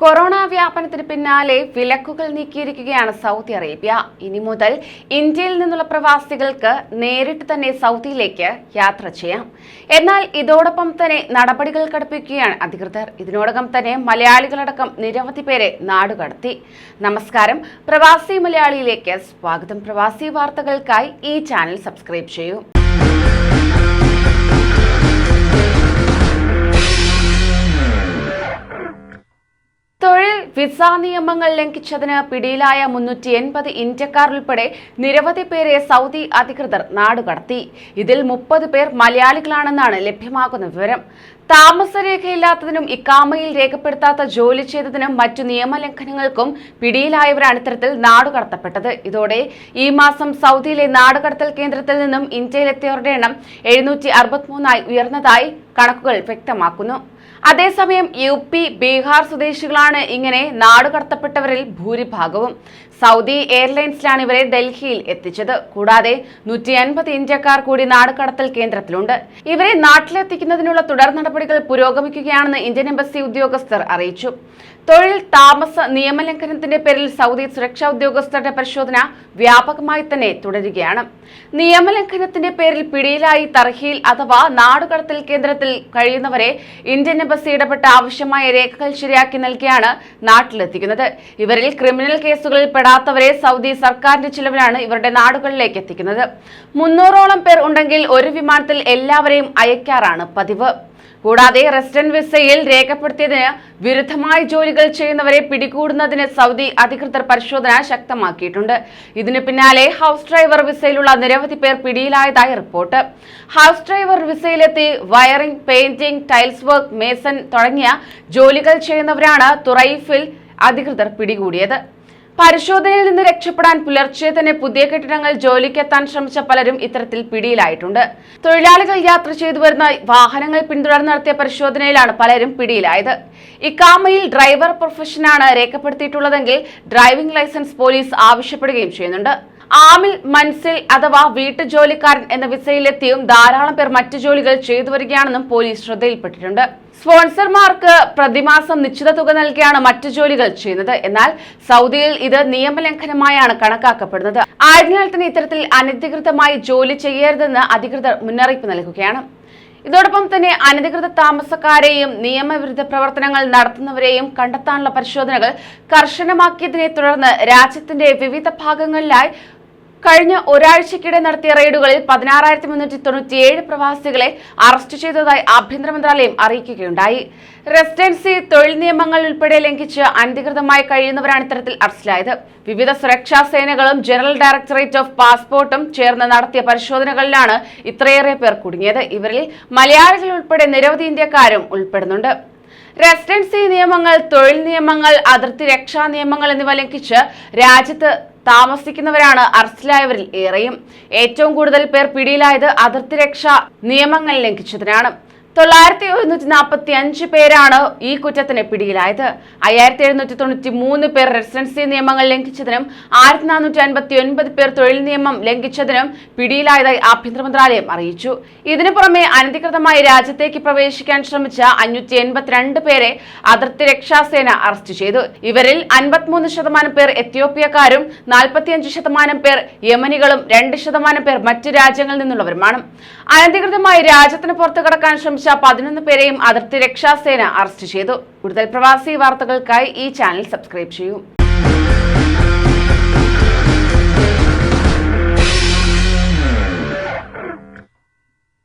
Corona വ്യാപനത്തിന് പിന്നാലെ വിലക്കുകൾ നീക്കിയിരിക്കുകയാണ് Saudi Arabia. ഇനി മുതൽ ഇന്ത്യയിൽ നിന്നുള്ള പ്രവാസികൾക്ക് നേരിട്ട് തന്നെ സൗദിയിലേക്ക് യാത്ര ചെയ്യാം. എന്നാൽ ഇതോടൊപ്പം തന്നെ നടപടികൾ കടുപ്പിക്കുകയാണ് അധികൃതർ. ഇതിനോടകം തന്നെ മലയാളികളടക്കം നിരവധി പേരെ നാടുകടത്തി നമസ്കാരം. പ്രവാസി മലയാളിയിലേക്ക് സ്വാഗതം. പ്രവാസി വാർത്തകൾക്കായി ഈ ചാനൽ സബ്സ്ക്രൈബ് ചെയ്യൂ. തൊഴിൽ വിസ നിയമങ്ങൾ ലംഘിച്ചതിന് പിടിയിലായ മുന്നൂറ്റി എൺപത് ഇന്ത്യക്കാർ ഉൾപ്പെടെ നിരവധി പേരെ സൗദി അധികൃതർ നാടുകടത്തി ഇതിൽ മുപ്പത് പേർ മലയാളികളാണെന്നാണ് ലഭ്യമാകുന്ന വിവരം. താമസരേഖയില്ലാത്തതിനും ഇക്കാമയിൽ രേഖപ്പെടുത്താത്ത ജോലി ചെയ്തതിനും മറ്റു നിയമലംഘനങ്ങൾക്കും പിടിയിലായവരാണ് ഇത്തരത്തിൽ നാടുകടത്തപ്പെട്ടത് ഇതോടെ ഈ മാസം സൗദിയിലെ നാടുകടത്തൽ കേന്ദ്രത്തിൽ നിന്നും ഇന്ത്യയിലെത്തിയവരുടെ എണ്ണം എഴുന്നൂറ്റി അറുപത്തിമൂന്നായി ഉയർന്നതായി കണക്കുകൾ വ്യക്തമാക്കുന്നു. അതേസമയം യു പി ബീഹാർ സ്വദേശികളാണ് ഇങ്ങനെ നാടുകടത്തപ്പെട്ടവരിൽ ഭൂരിഭാഗവും സൗദി എയർലൈൻസിലാണ് ഇവരെ ഡൽഹിയിൽ എത്തിച്ചത്. കൂടാതെ നൂറ്റി അൻപത് ഇന്ത്യക്കാർ കൂടി നാടുകടത്തൽ കേന്ദ്രത്തിലുണ്ട്. ഇവരെ നാട്ടിലെത്തിക്കുന്നതിനുള്ള തുടർ നടപടികൾ പുരോഗമിക്കുകയാണെന്ന് ഇന്ത്യൻ എംബസി ഉദ്യോഗസ്ഥർ അറിയിച്ചു. തൊഴിൽ താമസ നിയമലംഘനത്തിന്റെ പേരിൽ സൗദി സുരക്ഷാ ഉദ്യോഗസ്ഥരുടെ പരിശോധന വ്യാപകമായി തന്നെ തുടരുകയാണ്. നിയമലംഘനത്തിന്റെ പേരിൽ പിടിയിലായി തർഹീൽ അഥവാ നാടുകടത്തൽ കേന്ദ്രത്തിൽ കഴിയുന്നവരെ ഇന്ത്യൻ എംബസി ഇടപെട്ട ആവശ്യമായ രേഖകൾ ശരിയാക്കി നൽകിയാണ് നാട്ടിലെത്തിക്കുന്നത്. ഇവരിൽ ക്രിമിനൽ കേസുകളിൽ പെടാത്തവരെ സൗദി സർക്കാരിന്റെ ചിലവിലാണ് ഇവരുടെ നാടുകളിലേക്ക് എത്തിക്കുന്നത്. മുന്നൂറോളം പേർ ഉണ്ടെങ്കിൽ ഒരു വിമാനത്തിൽ എല്ലാവരെയും അയക്കാറാണ് പതിവ്. കൂടാതെ റെസിഡന്റ് വിസയിൽ രേഖപ്പെടുത്തിയതിന് വിരുദ്ധമായ ജോലികൾ ചെയ്യുന്നവരെ പിടികൂടുന്നതിന് സൗദി അധികൃതർ പരിശോധന ശക്തമാക്കിയിട്ടുണ്ട്. ഇതിനു പിന്നാലെ ഹൗസ് ഡ്രൈവർ വിസയിലുള്ള നിരവധി പേർ പിടിയിലായതായി report. House driver വിസയിലെത്തി wiring painting tiles work mason തുടങ്ങിയ ജോലികൾ ചെയ്യുന്നവരാണ് തുറൈഫിൽ അധികൃതർ പിടികൂടിയത്. പരിശോധനയിൽ നിന്ന് രക്ഷപ്പെടാൻ പുലർച്ചെ തന്നെ പുതിയ കെട്ടിടങ്ങൾ ജോലിക്കെത്താൻ ശ്രമിച്ച പലരും ഇത്തരത്തിൽ പിടിയിലായിട്ടുണ്ട്. തൊഴിലാളികൾ യാത്ര ചെയ്തു വരുന്ന വാഹനങ്ങൾ പിന്തുടർന്ന് നടത്തിയ പരിശോധനയിലാണ് പലരും പിടിയിലായത്. ഇക്കാമയിൽ ഡ്രൈവർ പ്രൊഫഷനാണ് രേഖപ്പെടുത്തിയിട്ടുള്ളതെങ്കിൽ ഡ്രൈവിംഗ് ലൈസൻസ് പോലീസ് ആവശ്യപ്പെടുകയും ചെയ്യുന്നുണ്ട്. ആമിൽ മൻസിൽ അഥവാ വീട്ടുജോലിക്കാരൻ എന്ന വിസയിലെത്തിയും ധാരാളം പേർ മറ്റു ജോലികൾ ചെയ്തു വരികയാണെന്നും പോലീസ് ശ്രദ്ധയിൽപ്പെട്ടിട്ടുണ്ട്. സ്പോൺസർമാർക്ക് പ്രതിമാസം നിശ്ചിത തുക നൽകിയാണ് മറ്റു ജോലികൾ ചെയ്യുന്നത്. എന്നാൽ സൗദിയിൽ ഇത് നിയമലംഘനമായാണ് കണക്കാക്കപ്പെടുന്നത്. ആയതിനാൽ തന്നെ ഇത്തരത്തിൽ അനധികൃതമായി ജോലി ചെയ്യരുതെന്ന് അധികൃതർ മുന്നറിയിപ്പ് നൽകുകയാണ്. ഇതോടൊപ്പം തന്നെ അനധികൃത താമസക്കാരെയും നിയമവിരുദ്ധ പ്രവർത്തനങ്ങൾ നടത്തുന്നവരെയും കണ്ടെത്താനുള്ള പരിശോധനകൾ കർശനമാക്കിയതിനെ തുടർന്ന് രാജ്യത്തിന്റെ വിവിധ ഭാഗങ്ങളിലായി കഴിഞ്ഞ ഒരാഴ്ചക്കിടെ നടത്തിയ റെയ്ഡുകളിൽ പതിനാറായിരത്തി മുന്നൂറ്റി തൊണ്ണൂറ്റിയേഴ് പ്രവാസികളെ അറസ്റ്റ് ചെയ്തതായി ആഭ്യന്തര മന്ത്രാലയം അറിയിക്കുകയുണ്ടായി. റെസിഡൻസി തൊഴിൽ നിയമങ്ങൾ ഉൾപ്പെടെ ലംഘിച്ച് അനധികൃതമായി കഴിയുന്നവരാണ് ഇത്തരത്തിൽ അറസ്റ്റിലായത്. വിവിധ സുരക്ഷാ സേനകളും ജനറൽ ഡയറക്ടറേറ്റ് ഓഫ് പാസ്പോർട്ടും ചേർന്ന് നടത്തിയ പരിശോധനകളിലാണ് ഇത്രയേറെ പേർ കുടുങ്ങിയത്. ഇവരിൽ മലയാളികൾ ഉൾപ്പെടെ നിരവധി ഇന്ത്യക്കാരും ഉൾപ്പെടുന്നുണ്ട്. റെസിഡൻസി നിയമങ്ങൾ തൊഴിൽ നിയമങ്ങൾ അതിർത്തി രക്ഷാ നിയമങ്ങൾ എന്നിവ ലംഘിച്ച് രാജ്യത്ത് താമസിക്കുന്നവരാണ് അറസ്റ്റിലായവരിൽ ഏറെയും. ഏറ്റവും കൂടുതൽ പേർ പിടിയിലായത് അതിർത്തി രക്ഷാ നിയമങ്ങൾ ലംഘിച്ചതിനാണ്. തൊള്ളായിരത്തി ഒരുന്നൂറ്റി നാൽപ്പത്തി അഞ്ച് പേരാണ് ഈ കുറ്റത്തിന് പിടിയിലായത്. അയ്യായിരത്തി എഴുന്നൂറ്റി തൊണ്ണൂറ്റി മൂന്ന് പേർ റെസിഡൻസി നിയമങ്ങൾ ലംഘിച്ചതിനും ആയിരത്തി നാനൂറ്റി അൻപത്തി ഒൻപത് പേർ തൊഴിൽ നിയമം ലംഘിച്ചതിനും പിടിയിലായതായി ആഭ്യന്തര മന്ത്രാലയം അറിയിച്ചു. ഇതിനു പുറമെ അനധികൃതമായി രാജ്യത്തേക്ക് പ്രവേശിക്കാൻ ശ്രമിച്ച അഞ്ഞൂറ്റി എൺപത്തിരണ്ട് പേരെ അതിർത്തി രക്ഷാസേന അറസ്റ്റ് ചെയ്തു. ഇവരിൽ അൻപത്തിമൂന്ന് ശതമാനം പേർ എത്യോപ്യക്കാരും നാൽപ്പത്തിയഞ്ച് ശതമാനം പേർ യമനികളും രണ്ട് ശതമാനം പേർ മറ്റ് രാജ്യങ്ങളിൽ നിന്നുള്ളവരുമാണ്. അനധികൃതമായി രാജ്യത്തിന് പുറത്തു കടക്കാൻ ശ്രമിച്ച പതിനൊന്ന് പേരെയും അതിർത്തി രക്ഷാസേന അറസ്റ്റ് ചെയ്തു. കൂടുതൽ പ്രവാസി വാർത്തകൾക്കായി ഈ ചാനൽ സബ്സ്ക്രൈബ് ചെയ്യൂ.